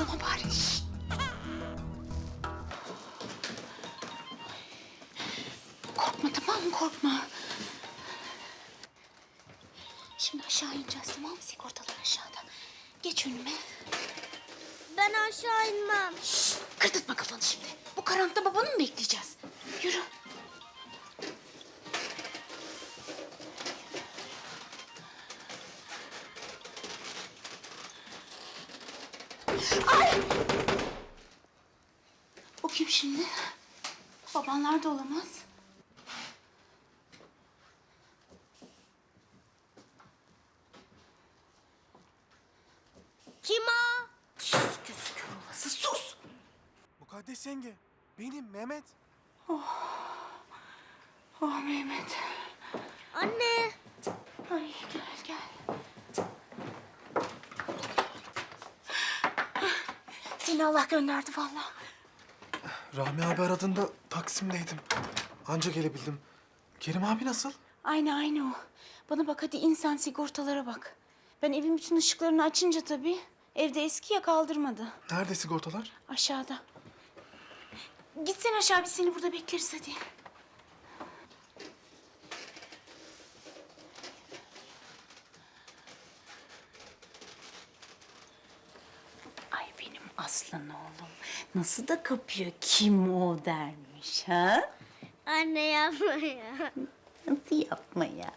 ağlama bari. Korkma tamam mı? Korkma. Şimdi aşağı ineceğiz tamam mı? Sigortalar aşağıda. Geç önüme. Ben aşağı inmem. Şişt, kırtırtma kafanı şimdi. Bu karanlıkta babanı mı bekleyeceğiz? Yürü. Ay! O kim şimdi? Babanlar da olamaz. Kim o? Sus gözü kör olası sus. Mukaddes yenge. Benim Mehmet. Oh Mehmet. Anne. Ay Seni Allah gönderdi vallahi. Rami abi aradığında Taksim'deydim. Anca gelebildim. Kerim abi nasıl? Aynı aynı o. Bana bak hadi insan sigortalara bak. Ben evin bütün ışıklarını açınca tabii evde eski ya kaldırmadı. Nerede sigortalar? Aşağıda. Gitsen aşağı biz seni burada bekleriz hadi. Ay benim aslan oğlum. Nasıl da kapıyor kim o dermiş ha? Anne yapma ya. Nasıl yapma ya?